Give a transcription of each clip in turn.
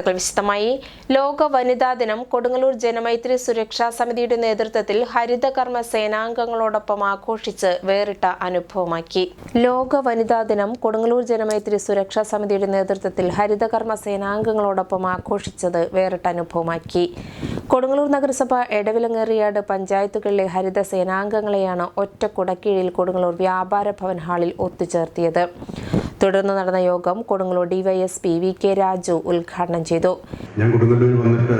വാർത്തകൾ വിശദമായി. ലോക വനിതാ ദിനം കൊടുങ്ങല്ലൂർ ജനമൈത്രി സുരക്ഷാ സമിതിയുടെ നേതൃത്വത്തിൽ ഹരിതകർമ്മ സേനാംഗങ്ങളോടൊപ്പം ആഘോഷിച്ച് വേറിട്ട അനുഭവമാക്കി. ലോക വനിതാ ദിനം കൊടുങ്ങല്ലൂർ ജനമൈത്രി സുരക്ഷാ സമിതിയുടെ നേതൃത്വത്തിൽ ഹരിതകർമ്മ സേനാംഗങ്ങളോടൊപ്പം ആഘോഷിച്ചത് വേറിട്ട അനുഭവമാക്കി. കൊടുങ്ങല്ലൂർ നഗരസഭ എടവിലങ്ങേറിയാട് പഞ്ചായത്തുകളിലെ ഹരിത സേനാംഗങ്ങളെയാണ് ഒറ്റ കുടക്കീഴിൽ കൊടുങ്ങല്ലൂർ വ്യാപാര ഭവൻ ഹാളിൽ ഒത്തുചേർത്തിയത്. തുടർന്ന് നടന്ന യോഗം Kodungallur DYSP V K Raju ഉദ്ഘാടനം ചെയ്തു. ഞാൻ വന്നിട്ട്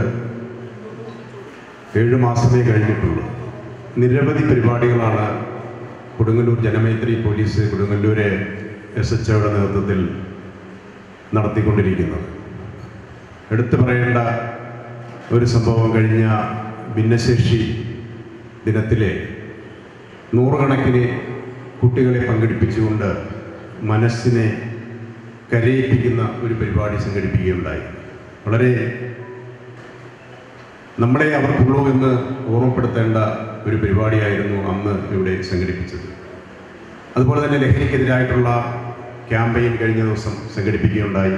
ഏഴ് മാസമേ കഴിഞ്ഞിട്ടുള്ളൂ. നിരവധി പരിപാടികളാണ് കൊടുങ്ങല്ലൂർ ജനമൈത്രി പോലീസ് കൊടുങ്ങല്ലൂരെ എസ് എച്ച് ഒയുടെ നേതൃത്വത്തിൽ നടത്തിക്കൊണ്ടിരിക്കുന്നത്. എടുത്തു പറയേണ്ട ഒരു സംഭവം കഴിഞ്ഞ ഭിന്നശേഷി ദിനത്തിലെ നൂറുകണക്കിന് കുട്ടികളെ പങ്കെടുപ്പിച്ചുകൊണ്ട് മനസ്സിനെ കരയിപ്പിക്കുന്ന ഒരു പരിപാടി സംഘടിപ്പിക്കുകയുണ്ടായി. വളരെ നമ്മളെ അവർക്കുള്ളൂ എന്ന് ഓർമ്മപ്പെടുത്തേണ്ട ഒരു പരിപാടിയായിരുന്നു അന്ന് ഇവിടെ സംഘടിപ്പിച്ചത്. അതുപോലെ തന്നെ ലഹരിക്കെതിരായിട്ടുള്ള ക്യാമ്പയിൻ കഴിഞ്ഞ ദിവസം സംഘടിപ്പിക്കുകയുണ്ടായി.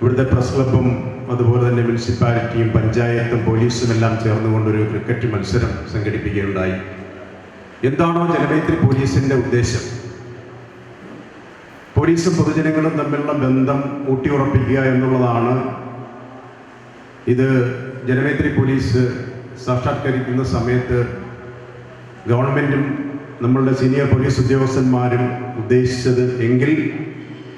ഇവിടുത്തെ പ്രസ് ക്ലബും അതുപോലെ തന്നെ മുനിസിപ്പാലിറ്റിയും പഞ്ചായത്തും പോലീസും എല്ലാം ചേർന്നുകൊണ്ടൊരു ക്രിക്കറ്റ് മത്സരം സംഘടിപ്പിക്കുകയുണ്ടായി. എന്താണോ ജനമൈത്രി പോലീസിന്റെ ഉദ്ദേശം പോലീസും പൊതുജനങ്ങളും തമ്മിലുള്ള ബന്ധം ഊട്ടിയുറപ്പിക്കുക എന്നുള്ളതാണ്. ഇത് ജനമേത്രി പോലീസ് സാക്ഷാത്കരിക്കുന്ന സമയത്ത് ഗവൺമെന്റും നമ്മളുടെ സീനിയർ പോലീസ് ഉദ്യോഗസ്ഥന്മാരും ഉദ്ദേശിച്ചത് എങ്കിൽ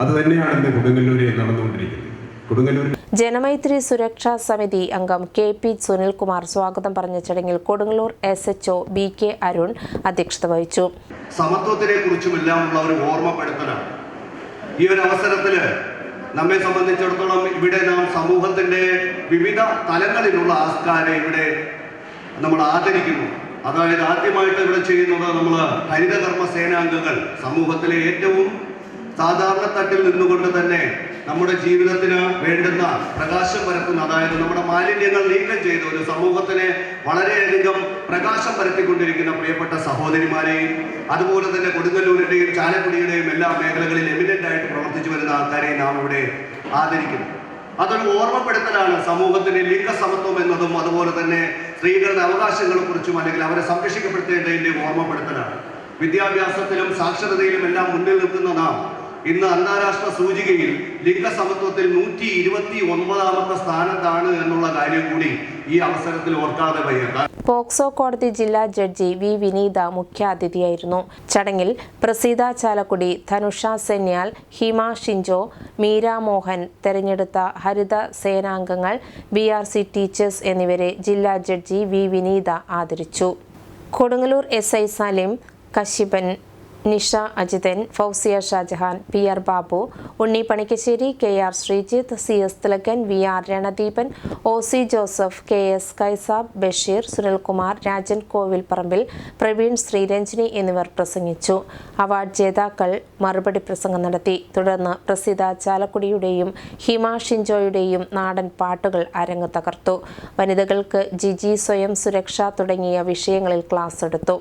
അത് തന്നെയാണ് ഇന്ന് കൊടുങ്ങല്ലൂരിൽ നടന്നുകൊണ്ടിരിക്കുന്നത്. കൊടുങ്ങല്ലൂരിൽ ജനമൈത്രി സുരക്ഷാ സമിതി അംഗം കെ പി സുനിൽകുമാർ സ്വാഗതം പറഞ്ഞ ചടങ്ങിൽ Kodungallur S H O B K Arun അധ്യക്ഷത വഹിച്ചു. സമത്വത്തിനെ കുറിച്ചുമെല്ലാം ഉള്ള ഒരു ഓർമ്മപ്പെടുത്തലാണ്. ഈ ഒരു അവസരത്തിൽ നമ്മെ സംബന്ധിച്ചിടത്തോളം ഇവിടെ നാം സമൂഹത്തിന്റെ വിവിധ തലങ്ങളിലുള്ള ആൾക്കാരെ ഇവിടെ നമ്മൾ ആദരിക്കുന്നു. അതായത് ആദ്യമായിട്ട് ഇവിടെ ചെയ്യുന്നത് നമ്മൾ ഹരിതകർമ്മ സേനാംഗങ്ങൾ സമൂഹത്തിലെ ഏറ്റവും സാധാരണ തട്ടിൽ നിന്നുകൊണ്ട് തന്നെ നമ്മുടെ ജീവിതത്തിന് വേണ്ടുന്ന പ്രകാശം പരത്തുന്ന അതായത് നമ്മുടെ മാലിന്യങ്ങൾ നീക്കം ചെയ്ത് ഒരു സമൂഹത്തിനെ വളരെയധികം പ്രകാശം പരത്തിക്കൊണ്ടിരിക്കുന്ന പ്രിയപ്പെട്ട സഹോദരിമാരെയും അതുപോലെ തന്നെ കൊടുങ്ങല്ലൂരിന്റെയും ചാലക്കുടിയുടെയും എല്ലാ മേഖലകളിൽ എമിനന്റ് ആയിട്ട് പ്രവർത്തിച്ചു വരുന്ന ആൾക്കാരെയും നാം ഇവിടെ ആദരിക്കുന്നു. അതൊരു ഓർമ്മപ്പെടുത്തലാണ് സമൂഹത്തിന് ലിംഗസമത്വം എന്നതും അതുപോലെ തന്നെ സ്ത്രീകളുടെ അവകാശങ്ങളെ കുറിച്ചും അല്ലെങ്കിൽ അവരെ സംരക്ഷിക്കപ്പെടുത്തേണ്ടതിന്റെ ഓർമ്മപ്പെടുത്തലാണ്. വിദ്യാഭ്യാസത്തിലും സാക്ഷരതയിലും എല്ലാം മുന്നിൽ നിൽക്കുന്ന നാം ഇന്ന് അന്താരാഷ്ട്ര സൂചികയിൽ ലിംഗസമത്വത്തിൽ നൂറ്റി ഇരുപത്തി ഒൻപതാമത്തെ സ്ഥാനത്താണ് എന്നുള്ള കാര്യം കൂടി ഈ അവസരത്തിൽ ഓർക്കാതെ വയ്യ പോക്സോ കോടതി ജില്ലാ ജഡ്ജി വി വിനീത മുഖ്യാതിഥിയായിരുന്നു. ചടങ്ങിൽ പ്രസീത ചാലക്കുടി ധനുഷ സെന്യാൽ ഹിമ ഷിഞ്ചോ മീര മോഹൻ തെരഞ്ഞെടുത്ത ഹരിത സേനാംഗങ്ങൾ ബി ആർ സി ടീച്ചേഴ്സ് എന്നിവരെ ജില്ലാ ജഡ്ജി വി വിനീത ആദരിച്ചു. Kodungallur S I Salim Kashipan Nisha Ajithan Fousiya Shajahan P R Babu Unni Panikkassery K R Sreejith C S Thilakan V R Ranadeepan O C Joseph K S Kaisab Basheer Sunilkumar Rajan Kovil Parambil Praveen Sreeranjini എന്നിവർ പ്രസംഗിച്ചു. Award ജേതാക്കൾ മറുപടി പ്രസംഗം നടത്തി. തുടർന്ന് പ്രസിദ്ധ ചാലക്കുടിയുടെയും ഹിമ ഷിൻജോയുടെയും നാടൻ പാട്ടുകൾ അരങ്ങ് തകർത്തു. വനിതകൾക്ക് ജിജി സ്വയം സുരക്ഷ തുടങ്ങിയ വിഷയങ്ങളിൽ ക്ലാസ് എടുത്തു.